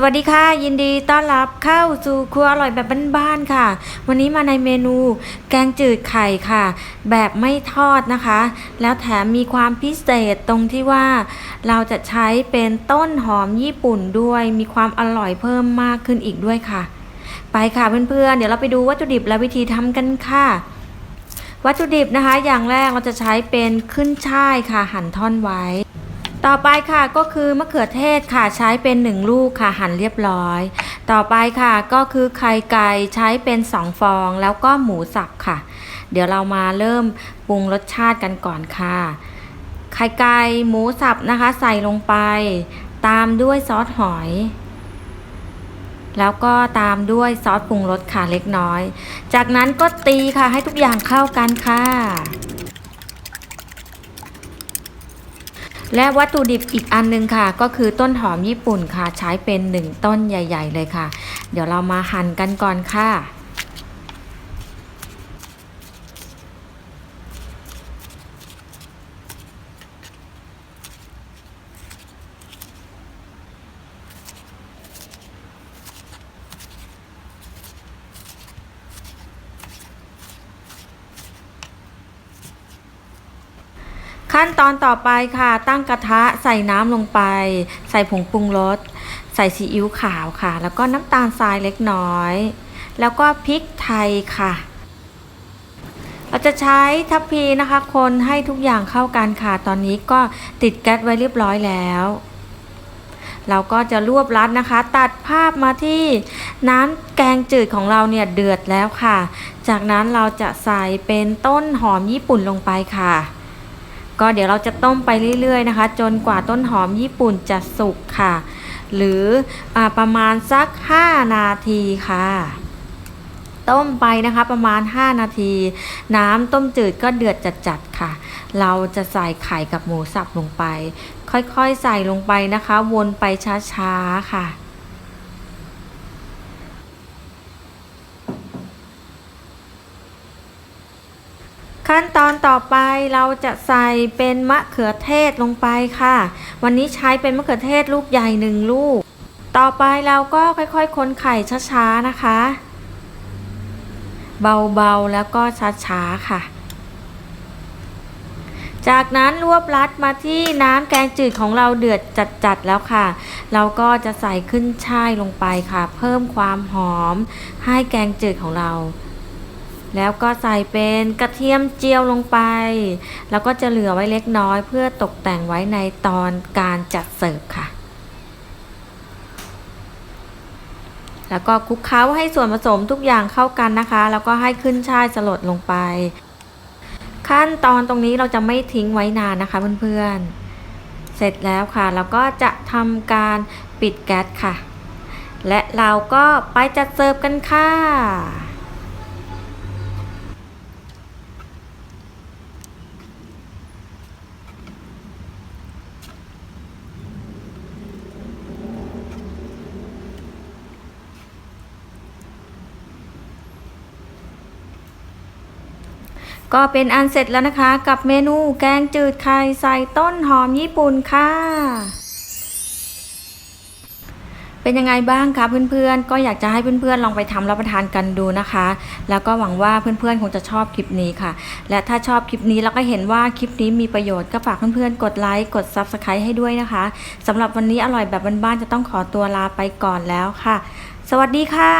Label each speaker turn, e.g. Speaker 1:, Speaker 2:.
Speaker 1: สวัสดีค่ะ ยินดีต้อนรับเข้าสู่ครัวอร่อยแบบบ้านๆค่ะ วันนี้มาในเมนูแกงจืดไข่ค่ะ แบบไม่ทอดนะคะ แล้วแถมมีความพิเศษตรงที่ว่า เราจะใช้เป็นต้นหอมญี่ปุ่นด้วย มีความอร่อยเพิ่มมากขึ้นอีกด้วยค่ะ ไปค่ะเพื่อนๆ เดี๋ยวเราไปดูวัตถุดิบและวิธีทำกันค่ะ วัตถุดิบนะคะ อย่างแรกเราจะใช้เป็นขึ้นช่ายค่ะ หั่นท่อนไว้ ต่อไปค่ะก็คือมะเขือเทศค่ะใช้เป็นหนึ่งลูกค่ะหั่นเรียบร้อย ต่อไปค่ะก็คือไข่ไก่ใช้เป็นสองฟอง แล้วก็หมูสับค่ะ เดี๋ยวเรามาเริ่มปรุงรสชาติกันก่อนค่ะ ไข่ไก่หมูสับนะคะใส่ลงไป ตามด้วยซอสหอย แล้วก็ตามด้วยซอสปรุงรสค่ะเล็กน้อย จากนั้นก็ตีค่ะให้ทุกอย่างเข้ากันค่ะ และวัตถุดิบอีกอันหนึงค่ะ ก็คือต้นหอมญี่ปุ่นค่ะ ใช้เป็นหนึ่งต้นใหญ่ ๆ เลยค่ะ เดี๋ยวเรามาหั่นกันก่อนค่ะ ขั้นตอนต่อไปค่ะ ตั้งกระทะใส่น้ำลงไป ใส่ผงปรุงรส ใส่ซีอิ๊วขาวค่ะ แล้วก็น้ำตาลทรายเล็กน้อย แล้วก็พริกไทยค่ะ เราจะใช้ทัพพีนะคะ คนให้ทุกอย่างเข้ากันค่ะ ตอนนี้ก็ติดแก๊สไว้เรียบร้อยแล้วเราก็จะรวบรัดนะคะ ตัดภาพมาที่น้ำแกงจืดของเราเนี่ยเดือดแล้วค่ะ จากนั้นเราจะใส่เป็นต้นหอมญี่ปุ่นลงไปค่ะ ก็เดี๋ยวเราจะต้มไปเรื่อยๆนะคะ จนกว่าต้นหอมญี่ปุ่นจะสุกค่ะ หรืออประมาณสัก 5 นาทีค่ะ ต้มไปนะคะประมาณ 5 นาที น้ำต้มจืดก็เดือดจัดๆค่ะ เราจะใส่ไข่กับหมูสับลงไป ค่อยๆใส่ลงไปนะคะ วนไปช้าๆค่ะ ขั้นตอนต่อไปเราจะใส่เป็นมะเขือเทศลงไปค่ะ วันนี้ใช้เป็นมะเขือเทศลูกใหญ่หนึ่งลูก ต่อไปเราก็ค่อยๆ คนไข่ช้าๆนะคะ เบาๆแล้วก็ช้าๆค่ะ จากนั้นรวบรัดมาที่น้ำแกงจืดของเราเดือดจัดๆแล้วค่ะ เราก็จะใส่ขึ้นช่ายลงไปค่ะ เพิ่มความหอมให้แกงจืดของเรา แล้วก็ใส่เป็นกระเทียมเจียวลงไป แล้วก็จะเหลือไว้เล็กน้อยเพื่อตกแต่งไว้ในตอนการจัดเสิร์ฟค่ะ แล้วก็คลุกเคล้าให้ส่วนผสมทุกอย่างเข้ากันนะคะ แล้วก็ให้ขึ้นช่ายสลดลงไป ขั้นตอนตรงนี้เราจะไม่ทิ้งไว้นานนะคะเพื่อนๆ เสร็จแล้วค่ะ เราก็จะทำการปิดแก๊สค่ะ และเราก็ไปจัดเสิร์ฟกันค่ะ ก็เป็นอันเสร็จแล้วนะคะ กับเมนูแกงจืดไข่ใส่ต้นหอมญี่ปุ่นค่ะ เป็นยังไงบ้างคะเพื่อนๆ ก็อยากจะให้เพื่อนๆลองไปทำรับประทานกันดูนะคะ แล้วก็หวังว่าเพื่อนๆคงจะชอบคลิปนี้ค่ะ และถ้าชอบคลิปนี้แล้วก็เห็นว่าคลิปนี้มีประโยชน์ก็ฝากเพื่อนๆ กดไลค์กด Subscribe ให้ด้วยนะคะสำหรับวันนี้อร่อยแบบบ้านๆจะต้องขอตัวลาไปก่อนแล้วค่ะ สวัสดีค่ะ